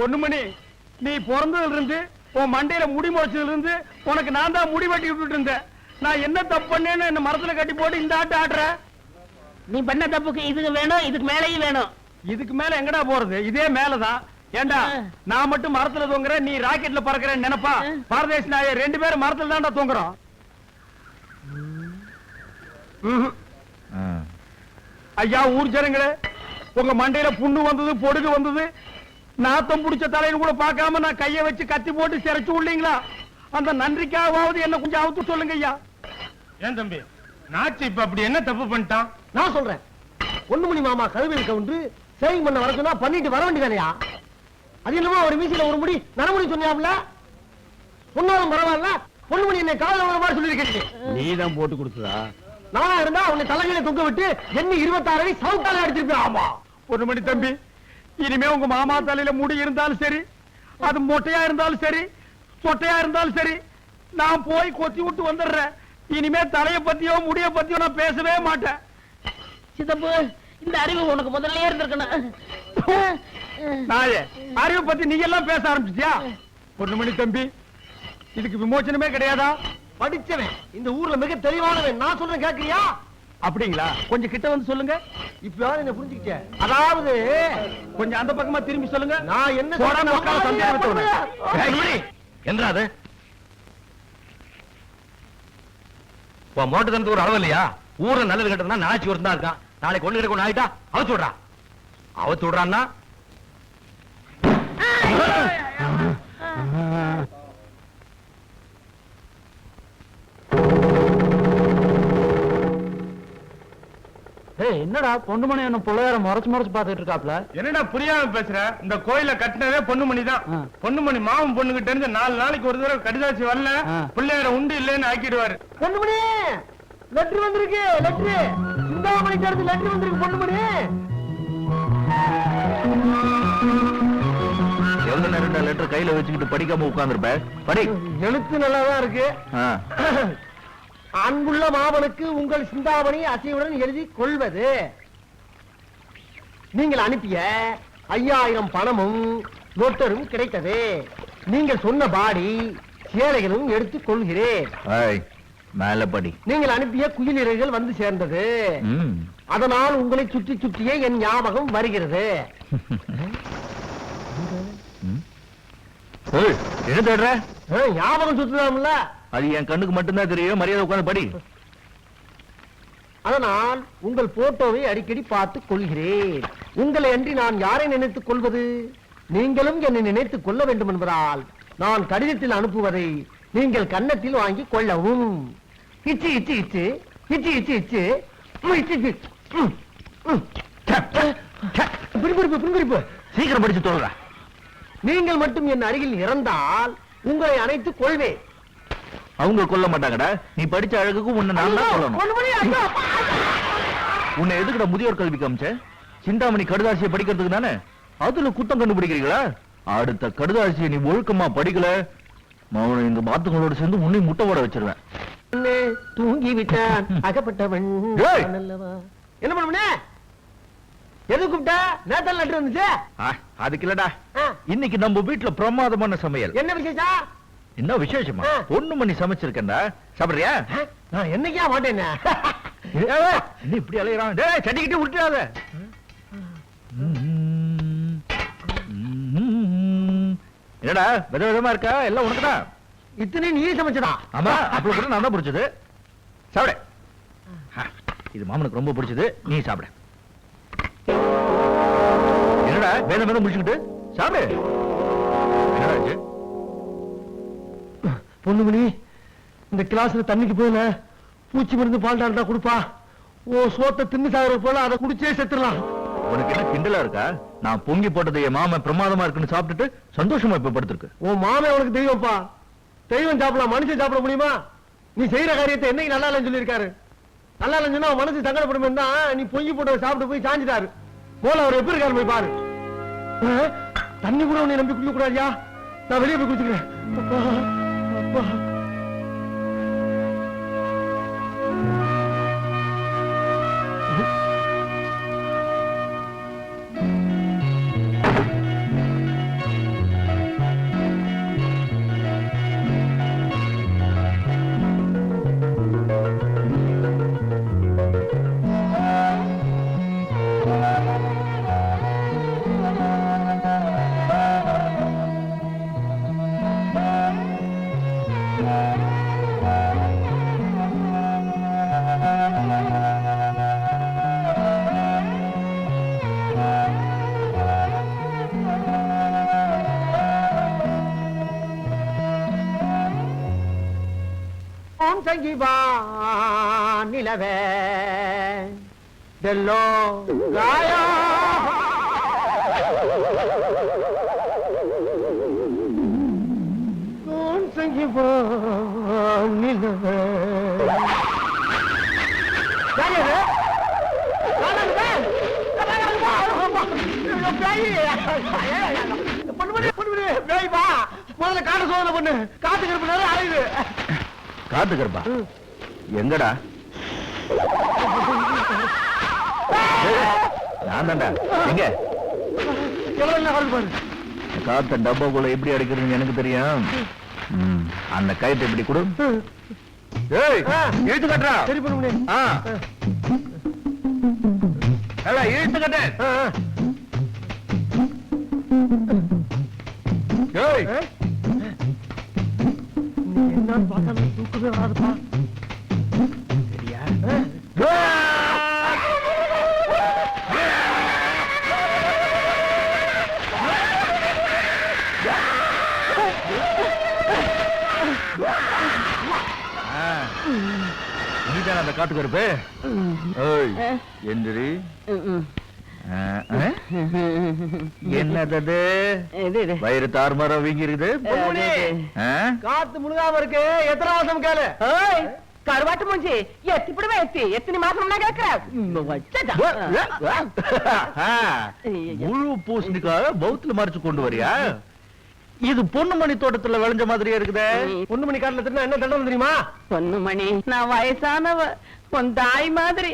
பொண்ணுமணி நீ பிறந்ததுல இருந்து உன் மண்டையில முடி முளைச்சதுல இருந்து உனக்கு நான் தான் முடி வெட்டி விட்டுட்டு இருந்தேன். நான் என்ன தப்பு பண்ணேன்னு என்ன மரத்துல கட்டி போட்டு இந்த ஆட்டு ஆடுற? நீ பண்ண தப்புக்கு இதுக்கு வேணும் இதுக்கு மேலேயும் வேணும். இதுக்கு மேல எங்கடா போறது? இதே மேலதான். ஏண்டா. நான் மட்டும் மரத்துல தூங்குறேன் நீ ராக்கெட்ல பறக்குறேன்னு நினைப்பா. பாரதேஷ் நாய ரெண்டு பேரும் மரத்துல தான்டா தூங்குறோம். ஐயா ஊர் ஜனங்களே உங்க மண்டையில புண்ணு வந்தது பொடுகு வந்தது நாத்தம் புடிச்ச தலைன்னு கூட பார்க்காம நான் கைய வச்சு கத்தி போட்டு சிரைச்சு விடலீங்களா அந்த நன்றிக்காகவாவது என்ன கொஞ்சம் அவுத்து சொல்லுங்க ஐயா. ஏன் தம்பி? நாச்சு இப்ப அப்படி என்ன தப்பு பண்ணிட்டான்? நான் சொல்றேன். பொண்ணுமணி மாமா கழுவில் கவுண்டு சேவிங் பண்ண வர சொன்னா பண்ணிட்டு வர வேண்டியதானயா? அது என்னமோ ஒரு மீசில ஒரு முடி நரமுடி சொன்னாப்ல? சொன்னாலும் பரவாயில்ல. பொண்ணுமணி என்னை காதல வர மாதிரி சொல்லியிருக்கீங்க. நீ தான் போட்டு கொடுத்ததா? நானா இருந்தா உன்னை தலைகளை தொங்க விட்டு என்ன இருபத்தாறு அடி சவுத்தால அடிச்சிருப்பேன். ஆமா. ஒரு மணி தம்பி இனிமே உங்க மாமா தலையில முடி இருந்தாலும் சரி அது மொட்டையா இருந்தாலும் சரி சொட்டையா இருந்தாலும் சரி நான் போய் கொத்தி விட்டு வந்துடுறேன். இனிமே தலைய பத்தியோ முடிய பத்தியோ நான் பேசவே மாட்டேன். சித்தப்பு இந்த அறிவு உனக்கு முதல்லயே இருந்திருக்கணும். நாயே அறிவை பத்தி நீங்க எல்லாம் பேச ஆரம்பிச்சியா ஒரு மணி தம்பி இதுக்கு விமோச்சனமே கிடையாதா? படிச்சவன் இந்த ஊர்ல மிக தெளிவானவன் நான் சொல்றேன் கேக்குறியா? அப்படிங்களா? கொஞ்சம் கிட்ட வந்து சொல்லுங்க. இப்பயாவது என்ன புரிஞ்சுக்கிட்ட? அதாவது கொஞ்சம் அந்த பக்கமா திரும்பி சொல்லுங்க. நான் என்ன. என்ன அது உன் மோட்டு ஒரு அளவு இல்லையா? ஊர்ல நல்லது கட்டுறதுனா நாச்சு ஒரு தான் இருக்கான். நாளைக்கு ஒண்ணு கிட்ட ஒண்ணு ஆயிட்டா அவத்து விடுறா அவத்து விடுறான்னா என்னடா பொண்ணுமணி என்ன பிள்ளையார முறைச்சு முறைச்சு பாத்துட்டு இருக்காப்ல? என்னடா புரியாம பேசுற? இந்த கோயில கட்டினதே பொண்ணுமணி தான். பொண்ணுமணி மாமன் பொண்ணு கிட்ட இருந்து நாலு நாளைக்கு ஒரு தடவை கடிதாசி வரல. பிள்ளையார உண்டு இல்லைன்னு ஆக்கிடுவாரு. பொண்ணுமணி லெட்டர் வந்திருக்கு லெட்டர் சிந்தாமணி இருந்து லெட்டர் வந்திருக்கு பொண்ணுமணி எவ்வளவு நேரம் லெட்டர் கையில வச்சுக்கிட்டு படிக்காம உட்கார்ந்துருப்ப? படி. எழுத்து நல்லாதான் இருக்கு. அன்புள்ள மாமனுக்கு உங்கள் சிந்தாமணி அசைவுடன் எழுதி கொள்வது. நீங்கள் அனுப்பிய ஐயாயிரம் பணமும் லொட்டரும் கிடைத்தது. நீங்கள் சொன்ன பாடி சேலைகளும் எடுத்துக் கொள்கிறேன். நீங்கள் அனுப்பிய குயிலிறகுகள் வந்து சேர்ந்தது. அதனால் உங்களை சுற்றி சுற்றியே என் ஞாபகம் வருகிறது. ஞாபகம் சுற்றுலாம்ல அது என் கண்ணுக்கு மட்டும்தான் தெரியும். மரியாதை உட்கார்ந்து படி. அதனால் உங்கள் போட்டோவை அடிக்கடி பார்த்துக் கொள்கிறேன். உங்களை அன்றி நான் யாரை நினைத்துக் கொள்வது? நீங்களும் என்னை நினைத்துக் கொள்ள வேண்டும் என்பதால் நான் கடிதத்தில் அனுப்புவதை நீங்கள் கன்னத்தில் வாங்கி கொள்ளவும். இச்சு இச்சு இச்சு இச்சு இச்சு இச்சு. சீக்கிரம் படிச்சு தோல்ற நீங்கள் மட்டும் என் அருகில் இறந்தால் உங்களை அணைத்துக் கொள்வேன். அவங்க கொல்ல மாட்டாங்கடா. நீ படிச்ச அழகுக்கு உன்னை நான் தான் சொல்லணும். உன்னை எதுக்குடா முதியோர் கல்வி காமிச்ச? சிந்தாமணி கடுதாசியை படிக்கிறதுக்கு தானே? அதுல குத்தம் கண்டுபிடிக்கிறீங்களா? அடுத்த கடுதாசியை நீ ஒழுக்கமா படிக்கல. மௌன இந்த பாத்துங்களோட சேர்ந்து உன்னை முட்டை போட வச்சிருவேன். தூங்கி விட்டான் அகப்பட்டவன்? என்ன பண்ணுவனே? எது கூப்பிட்ட? நேத்தல் லெட்டர் வந்துச்சு அதுக்கு இல்லடா. இன்னைக்கு நம்ம வீட்டுல பிரமாதமான சமையல். என்ன விசேஷம்? என்ன விசேஷமா. பொண்ணு மணி சமைச்சிருக்கேன்டா. சாப்பிடுறியா? நான் என்னைக்கா மாட்டேனே என்ன இப்படி அலையறான்? சட்டிக்கிட்டு விட்டுறாத என்னடா வித விதமா இருக்கா? எல்லாம் உனக்குதான் இத்தனை நீ சமைச்சதா? ஆமா அப்படி கூட நான் தான் பிடிச்சது. சாப்பிடு. இது மாமனுக்கு ரொம்ப பிடிச்சது. நீ சாப்பிடு. என்னடா வேத வேதம் முடிச்சுக்கிட்டு? சாப்பிடு. என்னடா? பொண்ணுமணி இந்த கிளாஸ்ல தண்ணிக்கு போயில பூச்சி மருந்து பால் டால்டா கொடுப்பா. ஓ சோத்தை தின்னு சாகுற போல அதை குடிச்சே செத்துடலாம். உனக்கு என்ன கிண்டலா இருக்கா? நான் பொங்கி போட்டது என் மாமன் பிரமாதமா இருக்குன்னு சாப்பிட்டுட்டு சந்தோஷமா இப்ப படுத்திருக்கு. உன் மாமே உனக்கு தெய்வம்ப்பா. தெய்வம் சாப்பிடலாம் மனுஷன் சாப்பிட முடியுமா? நீ செய்யற காரியத்தை என்னைக்கு நல்லா இல்லைன்னு சொல்லியிருக்காரு. நல்லா இல்லைன்னு சொன்னா மனசு சங்கடப்படும் தான் நீ பொங்கி போட்டு சாப்பிட்டு போய் சாஞ்சிட்டாரு. போல அவர் எப்படி இருக்காரு போய் பாரு? தண்ணி கூட உன்னை நம்பி குடிக்க கூடாதியா நான் வெளியே போய் குடிச்சுக்கிறேன். அப்பா அப்பா வா நிலவே. டெல்லோ காயா கौन சங்கிபா நிலவே. யார் பொண்ணு பொண்ணு பேய் வா. முதல்ல காட்டு சோதனை பொண்ணு. காத்து கருப்பு நேரம் காத்து கருப்பா. எங்கடா? நான் தான்டா. எங்க? காத்த டப்பாக்குள்ள எப்படி அடிக்கிறதுன்னு எனக்கு தெரியும். அந்த கயிற்றை இப்படி கொடு. இழுத்து கட்டுறா. சரி பண்ணு பண்ணு. ஆ. ஏடா, இழுத்து கட்டு. ஆ, ஆ. ஏய் ஆ? நீ என்னன்னு பார்த்தாலும் தூக்கமே வராதுப்பா சரியா? நீதான் அந்த காட்டு கருப்பு ஏய் எந்திரி? என்னது வயிறு தார்மாரா வீங்கி காத்து முழுகாம இருக்கு. எத்தனை மாசம் கேளு கருவாட்டு மூஞ்சி. எத்திப்பிடுவே எத்தி. எத்தனை மாசம் நான் கேட்கிறேன் முழு பூசணிக்காக பௌத்துல மறைச்சு கொண்டு வரியா? இது பொன்னுமணி தோட்டத்துல விளைஞ்ச மாதிரியே இருக்குதே. பொன்னுமணி காட்டுல என்ன தண்டனை தெரியுமா? பொன்னுமணி நான் வயசானவ. உன் தாய் மாதிரி.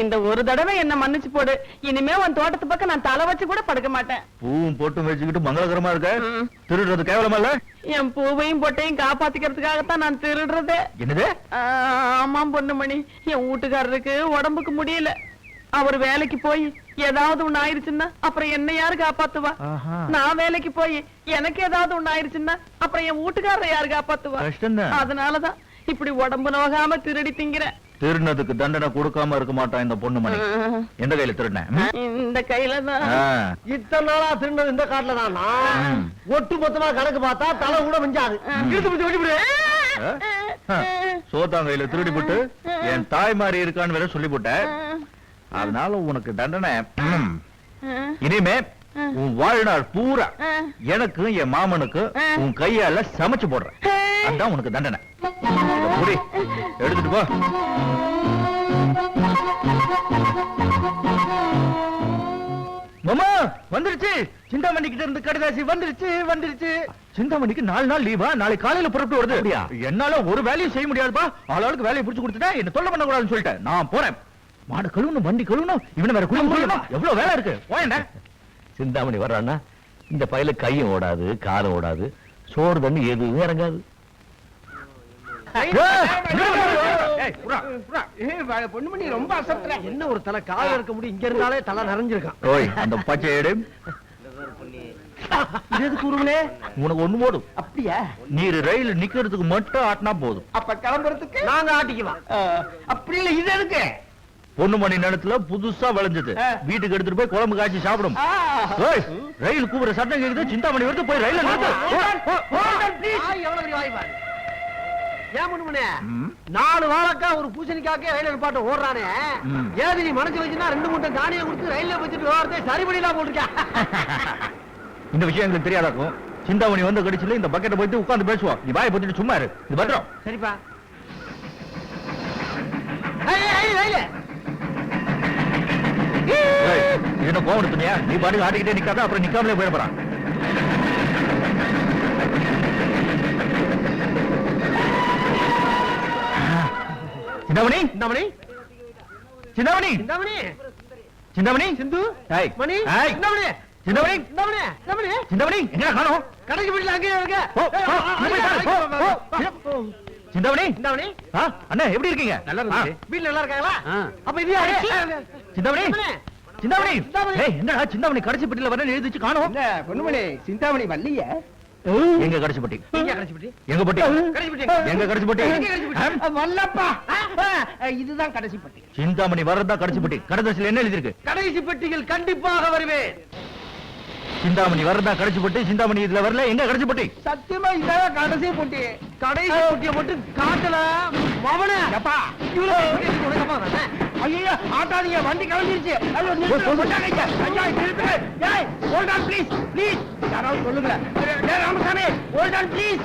இந்த ஒரு தடவை என்ன மன்னிச்சு போடு. இனிமே உன் தோட்டத்து பக்கம் நான் தலை வச்சு கூட படுக்க மாட்டேன். பூவும் போட்டும் வச்சுக்கிட்டு மங்களகரமா இருக்க. திருடுறது கேவலமா இல்ல? என் பூவையும் பொட்டையும் காப்பாத்திக்கிறதுக்காகத்தான் நான் திருடுறதே. என்னது? ஆமாம் பொண்ணுமணி என் வீட்டுக்காரருக்கு உடம்புக்கு முடியல. அவர் வேலைக்கு போய் ஏதாவது ஒண்ணு ஆயிருச்சுன்னா அப்புறம் என்ன யாரு காப்பாத்துவா. நான் வேலைக்கு போய் எனக்கு ஏதாவது ஒண்ணு ஆயிருச்சுன்னா அப்புறம் என் வீட்டுக்காரரை யாரு காப்பாத்துவா. அதனாலதான் இப்படி உடம்பு நோகாம திருடி திங்கிறேன் திருடினதுக்கு தண்டனை கொடுக்காம இருக்க மாட்டான் இந்த பொண்ணுமணி எந்த கையில திருடினேன்? இந்த கையில தான். இத்தனை நாளா திருந்தது இந்த காட்டுல தானா. ஒட்டு மொத்தமா கணக்கு பார்த்தா தலை கூட மிஞ்சாது. இழுத்து பிடிச்சு? ஆ. சோத்தாங்கையில திருடி போட்டு என் தாய் மாதிரி இருக்கான்னு வேற சொல்லி போட்டேன் அதனால உனக்கு தண்டனை. இனிமே உன் வாழ்நாள் பூரா எனக்கு என் மாமனுக்கு உன் கையால சமைச்சு போடுறேன். அதான் உனக்கு தண்டனை. புடி, எடுத்துட்டு போ. மாமா வந்துருச்சு. சிந்தாமணி கிட்ட இருந்து கடிதாசி வந்துருச்சு வந்துருச்சு. சிந்தாமணிக்கு நாலு நாள் லீவா நாளை காலையில புறப்பட்டு வருது. அப்படியா? என்னால ஒரு வேலையும் செய்ய முடியாதுப்பா. ஆளாளுக்கு வேலையை புடிச்சு கொடுத்துட்டா என்ன தொல்லை பண்ண கூடாதுன்னு சொல்லிட்டேன். நான் போறேன். மாடு கழுவணும் வண்டி கழுவணும் இவனை வேற கழுவணும். எவ்வளவு வேலை இருக்கு? போயேன்டா சிந்தாமணி வர்றான்னா இந்த பையில கையும் ஓடாது காலும் ஓடாது. சோறு தண்ணி எதுவும் இறங்காது. பொண்ணுமணி ரொம்ப அசத்துற. என்ன ஒரு தலை கால இருக்க முடியும்? இங்க இருந்தாலே தலை நிறைஞ்சிருக்கான். ஓய் அந்த பச்சை ஏடு இது எதுக்கு உருவலே உனக்கு ஒண்ணு போடும் அப்படியா? நீர் ரயில் நிக்கிறதுக்கு மட்டும் ஆட்டினா போதும். அப்ப கிளம்புறதுக்கு? நாங்க ஆட்டிக்குவோம். அப்படி இல்ல இது எதுக்கு? பொண்ணு மணி நேரத்துல புதுசா விளைஞ்சது. வீட்டுக்கு எடுத்துட்டு போய் குழம்பு காய்ச்சி சாப்பிடும். ரயில் கூப்பிடுற சத்தம் கேக்குது. சிந்தாமணி வருது போய் ரயில நிறுத்து. ம். நாலு வாழக்கா ஒரு பூசணிக்காக்கே ரயில் நிப்பாட்ட ஓடுறானே. ஏது நீ மனசு வச்சுன்னா ரெண்டு மூட்டை தானியம் கொடுத்து ரயில்ல வச்சுட்டு விவரத்தை சரி பண்ணிடலாம் போட்டிருக்கேன் இந்த விஷயம் எங்களுக்கு தெரியாதாக்கும் சிந்தாமணி வந்து கடிச்சுல இந்த பக்கெட்டை போயிட்டு உட்கார்ந்து பேசுவோம் நீ வாயை போட்டுட்டு சும்மா இரு. இது பத்திரம். சரிப்பா. என்ன கோவம் எடுத்துனியா? நீ பாட்டுக்கு ஆடிக்கிட்டே நிக்காத அப்புறம் நிக்காமலே போயிட போறான். சிந்தாமணி இந்தாமணி சிந்தாமணி இந்தாமணி சிந்தாமணி சிந்து ஏய், மணி ஏய், இந்தாமணி சிந்தாமணி இந்தாமணி இந்தாமணி சிந்தாமணி எங்க காணோம் கடைக்கு வீட்டுல அங்கேயே இருக்க. சிந்தாமணி இந்தாமணி ஆ, அண்ணா எப்படி இருக்கீங்க ஆ, வீட்டுல நல்லா இருக்காங்களா அப்ப இது யாரு சிந்தாமணி சிந்தாமணி. சிந்தாமணி சிந்தாமணி. ஏய் என்னடா சிந்தாமணி கடைசி பெட்டில வரேன்னு எழுதி வச்சு காணோம் பொண்ணுமணி சிந்தாமணி வள்ளிய எங்க கடைசி பெட்டி? எங்க கடைசி பெட்டி? எங்க கடைசி பெட்டி. எங்க கடைசி பெட்டி? எங்க கடைசி பெட்டி? ஆ? வல்லப்பா. இதுதான் கடைசி பெட்டி. சிந்தாமணி வர்றதா கடைசி பெட்டி? கடைசியில் என்ன எழுதிருக்கு கடைசி பெட்டியில் கண்டிப்பாக வருவேன். சிந்தாமணி வர்றதா கடைசி பெட்டி சிந்தாமணி இதுல வரல எங்க கடைசி பெட்டி? சத்தியமா இதான் கடைசி பெட்டி. கடைசி குட்டியை மட்டும் காட்டல மவன. எப்பா ஐயோ ஆட்டாதீங்க வண்டி கிளம்பிருச்சு. ஐயோ நிறுத்து, கொண்டாங்க இங்க. ஐயா நிறுத்து. ஏய் ஹோல்ட் ஆன் ப்ளீஸ் ப்ளீஸ் யாராவது சொல்லுங்க டேய் ராமசாமி ஹோல்ட் ஆன் ப்ளீஸ்